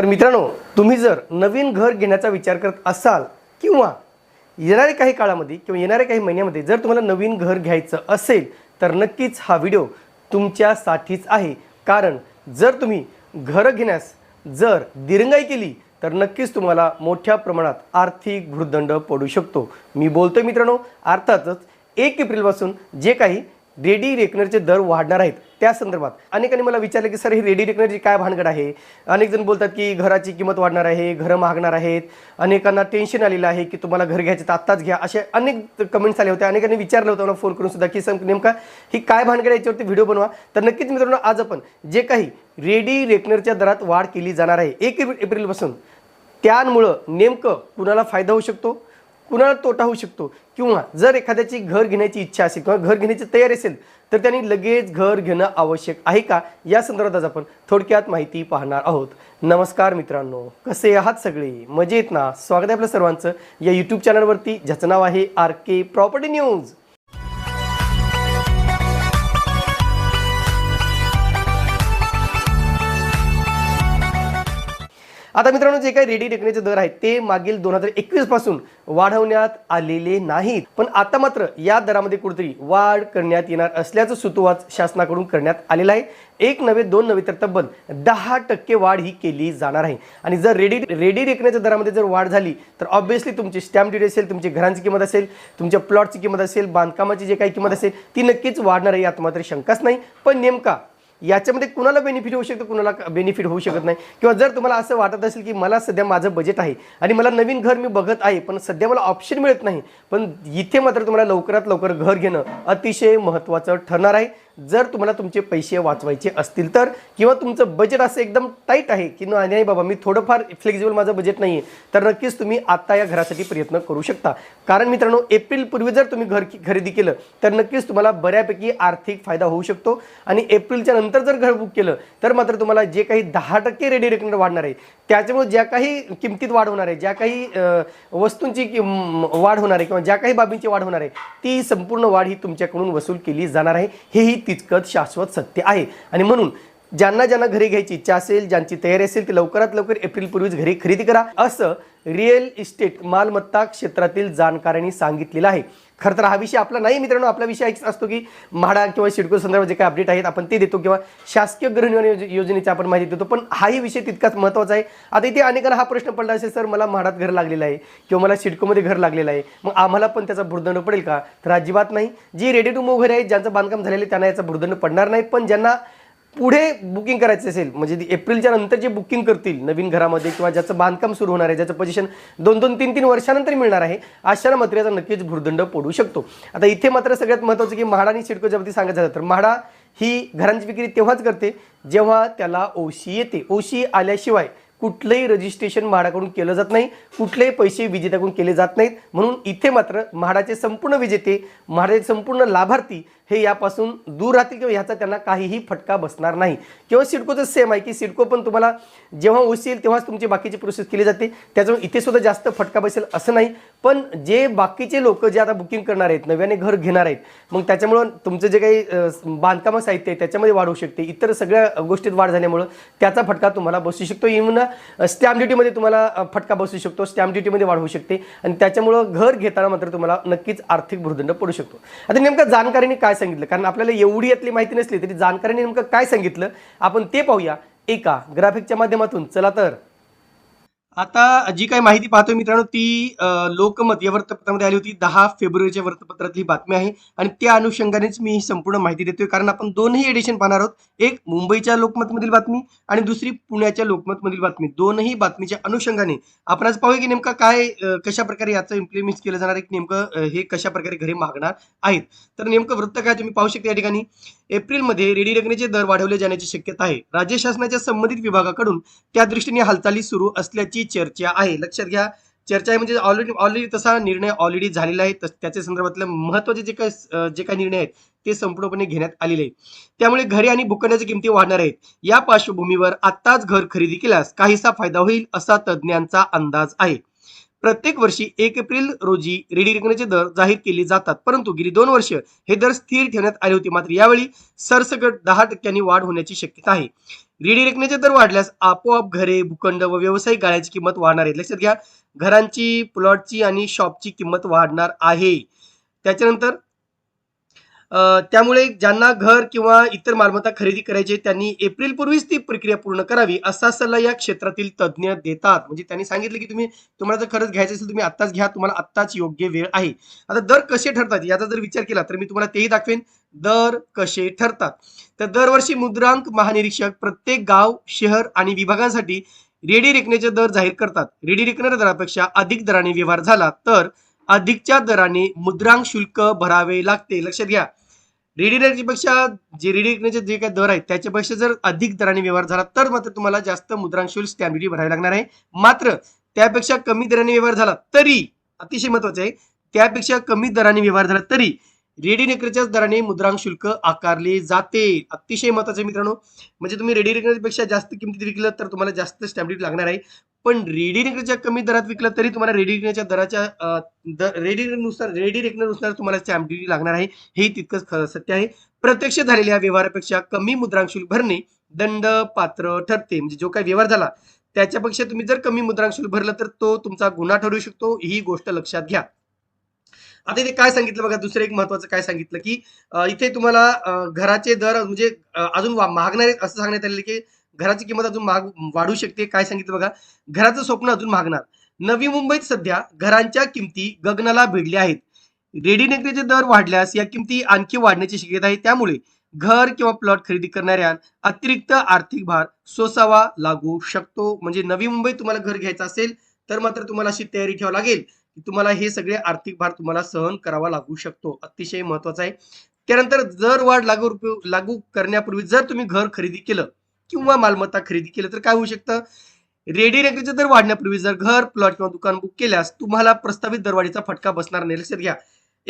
तर मित्रांनो तुम्ही जर नवीन घर घेण्याचा विचार करत असाल किंवा येणाऱ्या काही काळामध्ये किंवा येणाऱ्या काही महिन्यामध्ये जर तुम्हाला नवीन घर घ्यायचं असेल तर नक्कीच हा व्हिडिओ तुमच्यासाठीच आहे. कारण जर तुम्ही घरं घेण्यास जर दिरंगाई केली तर नक्कीच तुम्हाला मोठ्या प्रमाणात आर्थिक भूर्दंड पडू शकतो. मी बोलतोय मित्रांनो अर्थातच एक एप्रिलपासून जे काही रेडी रेकनरचे दर वाढणार आहेत त्या संदर्भात. अनेकांनी मला विचारलं की सर ही रेडी रेकनरची काय भानगड आहे? अनेक जण बोलतात की घराची किंमत वाढणार आहे घरं महागणार आहेत. अनेकांना टेन्शन आलेलं आहे की तुम्हाला घर घ्यायचं तर आत्ताच घ्या. असे अनेक कमेंट्स आले होते. अनेकांनी विचारलं होतं मला फोन करून सुद्धा की सर नेमका ही काय भानगड याच्यावरती व्हिडिओ बनवा. तर नक्कीच मित्रांनो आज आपण जे काही रेडी रेकनरच्या दरात वाढ केली जाणार आहे एक एप्रिलपासून त्यामुळं नेमकं कुणाला फायदा होऊ शकतो? कुणाला तोटा होऊ शकतो? किंवा जर एखाद्याची घर घेण्याची इच्छा असेल किंवा घर घेण्याची तयारी असेल तर त्यांनी लगेच घर घेणं आवश्यक आहे का? या संदर्भात आज आपण थोडक्यात माहिती पाहणार आहोत. नमस्कार मित्रांनो कसे आहात सगळे? मजेत ना? स्वागत आहे आपल्या सर्वांचं. या यूट्यूब चॅनलवरती ज्याचं नाव आहे आर के प्रॉपर्टी न्यूज आता मित्रांनो जे काही रेडी टेकण्याचे दर आहेत ते मागील दोन हजार एकवीसपासून वाढवण्यात आलेले नाहीत. पण आता मात्र या दरामध्ये कुठेतरी वाढ करण्यात येणार असल्याचं सुतोवाच शासनाकडून करण्यात आलेलं आहे. एक नव्हे दोन नव्हे तर तब्बल दहा टक्के वाढ ही केली जाणार आहे. आणि जर रेडी रेडी रेकण्याच्या दरामध्ये जर वाढ झाली तर ऑब्व्हियसली तुमची स्टॅम्प ड्युटी असेल तुमची घरांची किंमत असेल तुमच्या प्लॉटची किंमत असेल बांधकामाची जे काही किंमत असेल ती नक्कीच वाढणार आहे यात मात्र शंकाच नाही. पण नेमका याच्यामध्ये कुणाला बेनिफिट होऊ शकतं कुणाला बेनिफिट होऊ शकत नाही. किंवा जर तुम्हाला असं वाटत असेल की मला सध्या माझं बजेट आहे आणि मला नवीन घर मी बघत आहे पण सध्या मला ऑप्शन मिळत नाही पण इथे मात्र तुम्हाला लवकरात लवकर घर घेणं अतिशय महत्त्वाचं ठरणार आहे. जर तुम्हाला तुमचे पैसे वाचवायचे असतील तर किंवा तुमचं बजेट असं एकदम टाईट आहे की नाही नाही बाबा मी थोडंफार फ्लेक्झिबल माझं बजेट नाही आहे तर नक्कीच तुम्ही आत्ता या घरासाठी प्रयत्न करू शकता. कारण मित्रांनो एप्रिलपूर्वी जर तुम्ही घर खरेदी केलं तर नक्कीच तुम्हाला बऱ्यापैकी आर्थिक फायदा होऊ शकतो. आणि एप्रिलच्या नंतर जर घर बुक केलं तर मात्र तुम्हाला जे काही दहा टक्के रेडी रेकनर वाढणार आहे त्याच्यामुळे ज्या काही किमतीत वाढ होणार आहे ज्या काही वस्तूंची वाढ होणार आहे किंवा ज्या काही बाबींची वाढ होणार आहे ती संपूर्ण वाढ ही तुमच्याकडून वसूल केली जाणार आहे. हेही तितकंच शाश्वत सत्य आहे. आणि म्हणून ज्यांना ज्यांना घरी घ्यायची इच्छा असेल ज्यांची तयारी असेल ती लवकरात लवकर एप्रिलपूर्वीच घरी खरेदी करा. असं रिअल इस्टेट मालमत्ता क्षेत्रातील जाणकारांनी सांगितलेलं आहे. खरं तर हा विषय आपला नाही मित्रांनो आपला विषय एकच असतो की म्हाडा किंवा सिडको संदर्भात जे काही अपडेट आहेत आपण ते देतो किंवा शासकीय गृहनिर्माण योजनेची आपण माहिती देतो. पण हाही विषय तितकाच महत्त्वाचा आहे. आता इथे अनेकांना हा प्रश्न पडला असेल सर मला म्हाडात घर लागलेलं आहे किंवा मला सिडकोमध्ये घर लागलेलं आहे. मग आम्हाला पण त्याचा भूर्दंड पडेल का? तर अजिबात नाही. जी रेडी टू मूव्ह घरे आहेत ज्यांचं बांधकाम झालेलं आहे त्यांना याचा भूर्दंड पडणार नाही. पण ज्यांना पुढे बुकिंग करायचं असेल म्हणजे ती एप्रिलच्या नंतर जे बुकिंग करतील नवीन घरामध्ये किंवा ज्याचं बांधकाम सुरू होणार आहे ज्याचं पोझिशन दोन दोन तीन तीन वर्षानंतर मिळणार आहे अशाला मात्र याचा नक्कीच भूर्दंड पडू शकतो. आता इथे मात्र सगळ्यात महत्त्वाचं की म्हाडा आणि सिडकोच्या बाबतीत सांगायचं झालं तर म्हाडा ही घरांची विक्री तेव्हाच करते जेव्हा त्याला ओशी येते. ओशी आल्याशिवाय कुठलंही रजिस्ट्रेशन म्हाडाकडून केलं जात नाही कुठलेही पैसे विजेत्याकडून केले जात नाहीत. म्हणून इथे मात्र म्हाडाचे संपूर्ण विजेते म्हाडाचे संपूर्ण लाभार्थी हे यापासून दूर राहतील किंवा ह्याचा त्यांना काहीही फटका बसणार नाही. किंवा सिडकोचं सेम आहे की सिडको पण तुम्हाला जेव्हा उशील येईल तेव्हाच तुमची बाकीची प्रोसेस केली जाते. त्याच्यामुळे इथे सुद्धा जास्त फटका बसेल असं नाही. पण जे बाकीचे लोक जे आता बुकिंग करणार आहेत नव्याने घर घेणार आहेत मग त्याच्यामुळं तुमचं जे काही बांधकाम साहित्य आहे त्याच्यामध्ये वाढ होऊ शकते. इतर सगळ्या गोष्टीत वाढ झाल्यामुळं त्याचा फटका तुम्हाला बसू शकतो. इव्हन स्टॅम्प ड्युटीमध्ये तुम्हाला फटका बसू शकतो. स्टॅम्प ड्युटीमध्ये वाढ होऊ शकते. आणि त्याच्यामुळं घर घेताना मात्र तुम्हाला नक्कीच आर्थिक भूर्दंड पडू शकतो. आता नेमकं जाणकारीने काय सांगितलं? कारण आपल्याला एवढी यातली माहिती नसली तरी जाणकारीने नेमकं काय सांगितलं? आपण ते पाहूया एका ग्राफिकच्या माध्यमातून. चला तर. आता जी काही माहिती पाहतोय मित्रांनो ती लोकमत या वृत्तपत्रामध्ये आली होती. दहा फेब्रुवारीच्या वृत्तपत्रातली बातमी आहे. आणि त्या अनुषंगानेच मी ही संपूर्ण माहिती देतोय. कारण आपण दोनही एडिशन पाहणार आहोत. एक मुंबईच्या लोकमतमधील बातमी आणि दुसरी पुण्याच्या लोकमतमधील बातमी. दोनही बातमीच्या अनुषंगाने आपण आज पाहूया की नेमकं काय कशाप्रकारे कशा प्रकारे याचं इम्प्लिमेंट केलं जाणार आहे नेमकं हे कशा प्रकारे घरी मागणार आहेत. तर नेमकं वृत्त काय तुम्ही पाहू शकता या ठिकाणी. एप्रिलमध्ये रेडी रकमेचे दर वाढवले जाण्याची शक्यता आहे. राज्य शासनाच्या संबंधित विभागाकडून त्या दृष्टीने हालचाली सुरू असल्याची चर्चा आहे. लक्षात घ्या चर्चा आहे म्हणजे ऑलरेडी ऑलरेडी तसा निर्णय ऑलरेडी झालेला आहे. तस- त्याच्या संदर्भातले महत्त्वाचे जे काही जे काही निर्णय आहेत ते संपूर्णपणे घेण्यात आलेले आहे त्यामुळे घरे आणि भूखंडाच्या किमती वाढणार आहेत. या पार्श्वभूमीवर आत्ताच घर खरेदी केल्यास काहीसा फायदा होईल असा तज्ज्ञांचा अंदाज आहे. प्रत्येक वर्षी एक एप्रिल रोजी रेडी रेकनचे दर जाहीर केले जातात. परंतु गेली दोन वर्ष हे दर स्थिर ठेवण्यात आले होते. मात्र यावेळी सरसकट दहा टक्क्यांनी वाढ होण्याची शक्यता आहे. रेडी रेकनेचे दर वाढल्यास आपोआप घरे भूखंड व व्यावसायिक गाळ्याची किंमत वाढणार आहे. लक्षात घ्या घरांची प्लॉटची आणि शॉपची किंमत वाढणार आहे. त्याच्यानंतर त्यामुळे ज्यांना घर किंवा इतर मालमत्ता खरेदी करायची त्यांनी एप्रिलपूर्वीच ती प्रक्रिया पूर्ण करावी असा सल्ला या क्षेत्रातील तज्ज्ञ देतात. म्हणजे त्यांनी सांगितलं की तुम्ही तुम्हाला जर खरंच घ्यायचं असेल तुम्ही आत्ताच घ्या तुम्हाला आत्ताच योग्य वेळ आहे. आता दर कसे ठरतात याचा जर विचार केला तर मी तुम्हाला तेही दाखवेन. दर कसे ठरतात. तर दरवर्षी मुद्रांक महानिरीक्षक प्रत्येक गाव शहर आणि विभागांसाठी रेडी रेखनेचे दर जाहीर करतात. रेडी रेखण्याच्या दरापेक्षा अधिक दराने व्यवहार झाला तर अधिकच्या दराने मुद्रांक शुल्क भरावे लागते. लक्षात घ्या. रेडी जे रेडी जे काही दर आहेत त्याच्यापेक्षा जर अधिक दराने व्यवहार झाला तर मात्र तुम्हाला जास्त मुद्रांक शुल्क स्टॅम्प ड्युटी भरावी लागणार आहे. मात्र त्यापेक्षा कमी दराने व्यवहार झाला तरी अतिशय महत्वाचं आहे त्यापेक्षा कमी दराने व्यवहार झाला तरी रेडी रेकरच्याच दराने मुद्रांक शुल्क आकारले जाते. अतिशय महत्वाचं मित्रांनो. म्हणजे तुम्ही रेडी रेकरपेक्षा जास्त किमतीत विकलं तर तुम्हाला जास्त स्टॅम्प ड्युटी लागणार आहे. पण रेडी रेकरच्या कमी दरात विकलं तरी तुम्हाला रेडी रेकरच्या दराच्या रेडी रेकनुसार रेडी रेकनुसार तुम्हाला स्टॅम्प ड्युटी लागणार आहे. हे तितकंच खरं सत्य आहे. प्रत्यक्ष झालेल्या व्यवहारापेक्षा कमी मुद्रांक शुल्क भरणे दंड पात्र ठरते. म्हणजे जो काही व्यवहार झाला त्याच्यापेक्षा तुम्ही जर कमी मुद्रांक शुल्क भरलं तर तो तुमचा गुन्हा ठरू शकतो. ही गोष्ट लक्षात घ्या. आता इथे काय सांगितलं बघा दुसरं एक महत्वाचं काय सांगितलं की इथे तुम्हाला घराचे दर म्हणजे अजून महागणारे असं सांगण्यात आलेलं की घराची किंमत अजून महाग वाढू शकते काय सांगितलं बघा घराचं स्वप्न अजून महागणार. नवी मुंबईत सध्या घरांच्या किमती गगनाला भिडल्या आहेत. रेडीनेकरीचे दर वाढल्यास या किमती आणखी वाढण्याची शक्यता आहे. त्यामुळे घर किंवा प्लॉट खरेदी करणाऱ्या अतिरिक्त आर्थिक भार सोसावा लागू शकतो. म्हणजे नवी मुंबईत तुम्हाला घर घ्यायचं असेल तर मात्र तुम्हाला अशी तयारी ठेवावी लागेल. की तुम्हाला हे सगळे आर्थिक भार तुम्हाला सहन करावा लागू शकतो. अतिशय महत्त्वाचा आहे. त्यानंतर जर वाढ लागू लागू करण्यापूर्वी जर तुम्ही घर खरेदी केलं किंवा मालमत्ता खरेदी केलं तर काय होऊ शकतं? रेडी रेकरीचे दर वाढण्यापूर्वी जर घर प्लॉट किंवा दुकान बुक केल्यास तुम्हाला प्रस्तावित दरवाढीचा फटका बसणार नाही. लक्षात घ्या.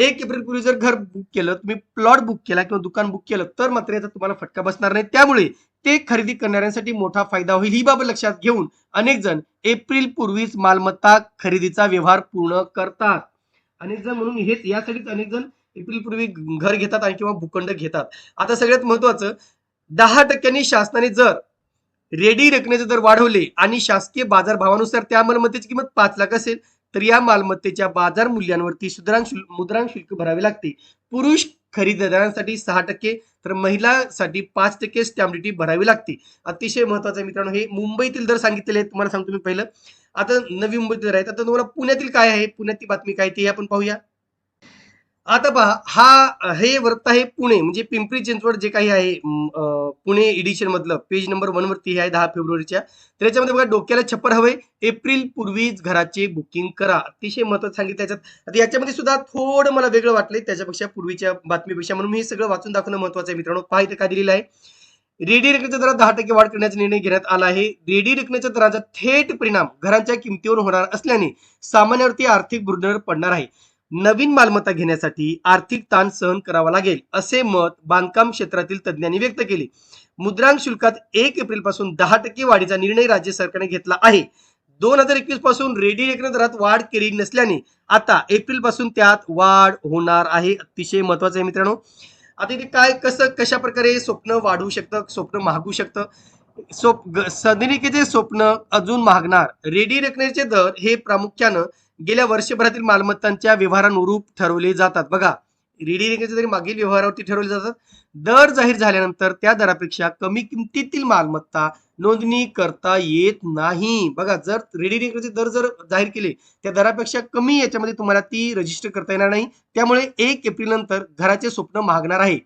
एक एप्रिल पूर्वी जर घर बुक केलं तुम्ही प्लॉट बुक केला किंवा दुकान बुक केलं तर मात्र याचा तुम्हाला फटका बसणार नाही. त्यामुळे ते खरेदी करणाऱ्यांसाठी मोठा फायदा होईल ही बाब लक्षात घेऊन अनेक जण एप्रिल पूर्वीच मालमत्ता खरेदीचा व्यवहार पूर्ण करतात. अनेक जण म्हणून हेच यासाठीच अनेक जण एप्रिल पूर्वी घर घेतात आणि किंवा भूखंड घेतात. आता सगळ्यात महत्वाचं दहा टक्क्यांनी शासनाने जर रेडी रकमेचे दर वाढवले आणि शासकीय बाजार भावानुसार त्या मालमत्तेची किंमत पाच लाख असेल तर या मालमत्तेच्या बाजार मूल्यांवरती सुद्रांशुल्क मुद्रांशुल्क मुद्रांक शुल्क भरावे लागते. पुरुष खरेदीदारांसाठी सहा टक्के तर महिलांसाठी पाच टक्के स्टॅम्प ड्युटी भरावी लागते. अतिशय महत्वाचं मित्रांनो हे मुंबईतील दर सांगितलेले आहेत. तुम्हाला सांगतो मी पहिलं. आता नवी मुंबईत दर आहेत. आता तुम्हाला पुण्यातील काय आहे? पुण्यातील बातमी काय ते आपण पाहूया. आता पहा हा हे वृत्त आहे पुणे म्हणजे पिंपरी चिंचवड जे काही आहे पुणे एडिशन मधलं पेज नंबर वन वरती हे आहे दहा फेब्रुवारीच्या. तर याच्यामध्ये बघा डोक्याला छप्पर हवे एप्रिल पूर्वीच घराचे बुकिंग करा. अतिशय महत्वाचं सांगितलं त्याच्यात आता याच्यामध्ये सुद्धा थोडं मला वेगळं वाटलंय त्याच्यापेक्षा पूर्वीच्या बातमीपेक्षा. म्हणून मी हे सगळं वाचून दाखवणं महत्वाचं आहे मित्रांनो. पहा इथे काय दिलेलं आहे. रेडी रकमेच्या दरात दहा टक्के वाढ करण्याचा निर्णय घेण्यात आला आहे. रेडी रकमेच्या दराचा थेट परिणाम घरांच्या किमतीवर होणार असल्याने सामान्यावरती आर्थिक बुरदर पडणार आहे. नवीन मालमत्ता घेण्यासाठी आर्थिक ताण सहन करावा लागेल असे मत बांधकाम क्षेत्रातील तज्ज्ञांनी व्यक्त केले. मुद्रांक शुल्कात एक एप्रिलपासून दहा टक्के वाढीचा निर्णय राज्य सरकारने घेतला आहे. दोन हजार एकवीसपासून रेडी रेकन दरात वाढ केली नसल्याने आता एप्रिलपासून त्यात वाढ होणार आहे. अतिशय महत्वाचं आहे मित्रांनो. आता इथे काय कसं कशा प्रकारे स्वप्न वाढू शकतं स्वप्न महागू शकतं? स्वप सदनिकेचे स्वप्न अजून महागणार. रेडी रकमेचे दर हे प्रामुख्यानं गेल्या वर्षभरातील मालमत्तांच्या व्यवहारानुरूप ठरवले जातात. बघा रेडी जरी मागील व्यवहारावरती ठरवले जातात दर जाहीर झाल्यानंतर त्या दरापेक्षा कमी किमतीतील मालमत्ता नोंदणी करता येत नाही. बघा जर रेडी दर जर जाहीर केले त्या दरापेक्षा कमी याच्यामध्ये तुम्हाला ती रजिस्टर करता येणार नाही. त्यामुळे एक एप्रिल नंतर घराचे स्वप्न महागणार आहे.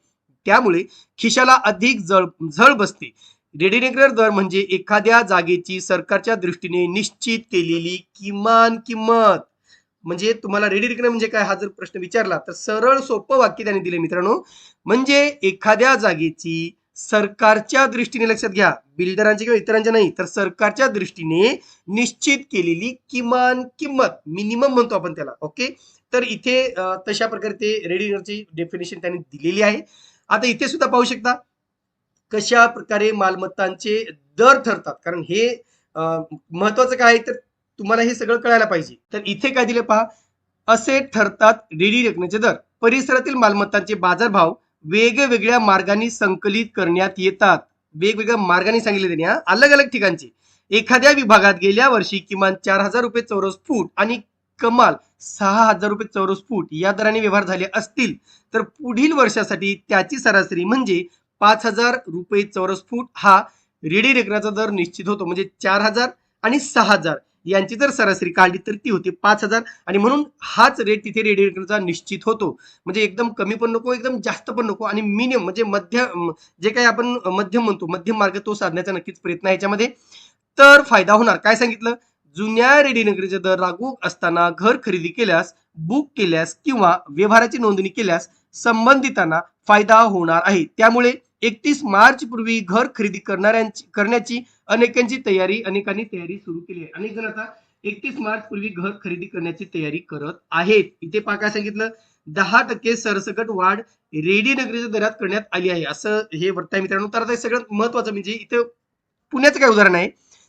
त्यामुळे खिशाला अधिक जळ झळ बसते. रेडी दर म्हणजे एखाद्या जागेची सरकारच्या दृष्टीने निश्चित केलेली किमान किंमत. म्हणजे तुम्हाला रेडी म्हणजे काय? हा जर प्रश्न विचारला तर सरळ सोपं वाक्य त्यांनी दिले मित्रांनो. म्हणजे एखाद्या जागेची सरकारच्या दृष्टीने लक्षात घ्या. बिल्डरांच्या किंवा इतरांच्या नाही तर सरकारच्या दृष्टीने निश्चित केलेली किमान किंमत. मिनिमम म्हणतो आपण त्याला ओके? तर इथे तशा प्रकारे ते रेडी डेफिनेशन त्यांनी दिलेली आहे. आता इथे सुद्धा पाहू शकता कशा प्रकारे मालमत्तांचे दर ठरतात? कारण हे महत्वाचं काय आहे तर तुम्हाला हे सगळं कळायला पाहिजे. तर इथे काय दिले पहा असे ठरतात रेडी रकमेचे दर. परिसरातील मालमत्तांचे बाजारभाव वेगवेगळ्या मार्गाने संकलित करण्यात येतात. वेगवेगळ्या मार्गाने सांगितले त्यांनी हा. अलग अलग ठिकाणचे. एखाद्या विभागात गेल्या वर्षी किमान चार हजार रुपये चौरस फूट आणि कमाल सहा हजार रुपये चौरस फूट या दराने व्यवहार झाले असतील. तर पुढील वर्षासाठी त्याची सरासरी म्हणजे पाच हजार रुपये चौरस फूट हा रेडी रेकराचा दर निश्चित होतो म्हणजे चार हजार आणि सहा हजार. यांची जर सरासरी काढली तर ती होते पाच हजार. आणि म्हणून हाच रेट तिथे रेडी रेकरचा निश्चित होतो. म्हणजे एकदम कमी पण नको एकदम जास्त पण नको आणि मिनिमम म्हणजे मध्य जे काही आपण मध्यम म्हणतो मध्यम मार्ग तो साधण्याचा नक्कीच प्रयत्न आहे याच्यामध्ये. तर फायदा होणार. काय सांगितलं? जुन्या रेडी नगरीचे दर लागू असताना घर खरेदी केल्यास बुक केल्यास किंवा व्यवहाराची नोंदणी केल्यास संबंधितांना फायदा होणार आहे. त्यामुळे एकतीस मार्च पूर्वी घर खरेदी करणाऱ्यांची करण्याची अनेकांची तयारी अनेकांनी तयारी सुरू केली आहे. अनेक जण आता एकतीस मार्च पूर्वी घर खरेदी करण्याची तयारी करत आहेत. इथे पहा काय सांगितलं. दहा टक्के सरसकट वाढ रेडी नगरीच्या दरात करण्यात आली आहे. असं हे वृत्त आहे मित्रांनो. तर आता सगळ्यात महत्वाचं म्हणजे इथे पुण्याचं काय उदाहरण आहे?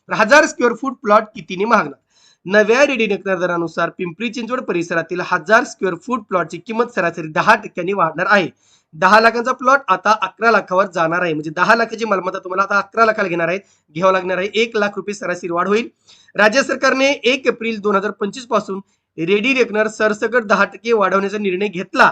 हजार स्क्वेअर फूट प्लॉट कितीने महागणार नव्या रेडी नगर दरानुसार पिंपरी चिंचवड परिसरातील हजार स्क्वेअर फूट प्लॉटची किंमत सरासरी दहा टक्क्यांनी वाढणार आहे. दहा लाखांचा प्लॉट आता अकरा लाखावर जाणार आहे. म्हणजे दहा लाखाची मालमत्ता तुम्हाला आता अकरा लाखाला घेणार आहे. घ्यावं लागणार आहे. एक लाख रुपये सरासरी वाढ होईल. राज्य सरकारने एक एप्रिल दोन हजार पंचवीसपासून रेडी रेकनर सरसकट दहा टक्के वाढवण्याचा निर्णय घेतला.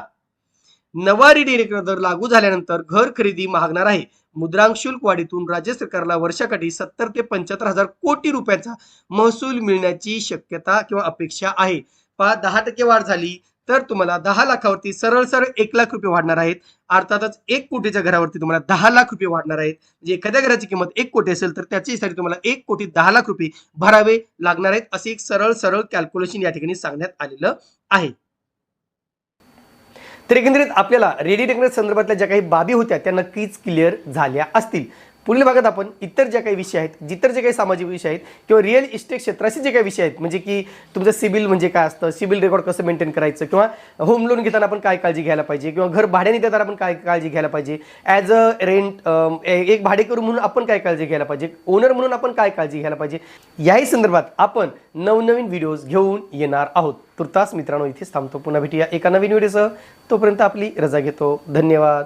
नवा रेडी रेकनर दर लागू झाल्यानंतर घर खरेदी महागणार आहे. मुद्रांक शुल्क वाढीतून राज्य सरकारला वर्षाकाठी सत्तर ते पंच्याहत्तर हजार कोटी रुपयांचा महसूल मिळण्याची शक्यता किंवा अपेक्षा आहे. पहा दहा टक्के वाढ झाली. तर तुम्हाला दहा लाखावरती सरळ सरळ एक लाख रुपये वाढणार आहेत. अर्थातच एक कोटीच्या घरावरती तुम्हाला दहा लाख रुपये वाढणार आहेत. म्हणजे एखाद्या घराची किंमत एक कोटी असेल तर त्याच्यासाठी तुम्हाला एक कोटी दहा लाख रुपये भरावे लागणार आहेत असे एक सरळ सरळ कॅल्क्युलेशन या ठिकाणी सांगण्यात आलेलं आहे. तर एकंदरीत आपल्याला रेडी टेक्नॉलॉजी संदर्भातल्या ज्या काही बाबी होत्या त्या नक्कीच क्लिअर झाल्या असतील. पुढील भागात आपण इतर ज्या काही विषय आहेत इतर जे काही सामाजिक विषय आहेत किंवा रिअल इस्टेट क्षेत्राचे जे काही विषय आहेत म्हणजे की तुमचं सिबिल म्हणजे काय असतं सिबिल रेकॉर्ड कसं मेंटेन करायचं किंवा होम लोन घेताना आपण काय काळजी घ्यायला पाहिजे किंवा घर भाड्याने देताना आपण काय काळजी घ्यायला पाहिजे ॲज अ रेंट एक भाडेकरू म्हणून आपण काय काळजी घ्यायला पाहिजे ओनर म्हणून आपण काय काळजी घ्यायला पाहिजे याही संदर्भात आपण नवनवीन व्हिडिओज घेऊन येणार आहोत. तुर्तास मित्रांनो इथेच थांबतो. पुन्हा भेटूया एका नवीन व्हिडिओसह तोपर्यंत आपली रजा घेतो. धन्यवाद.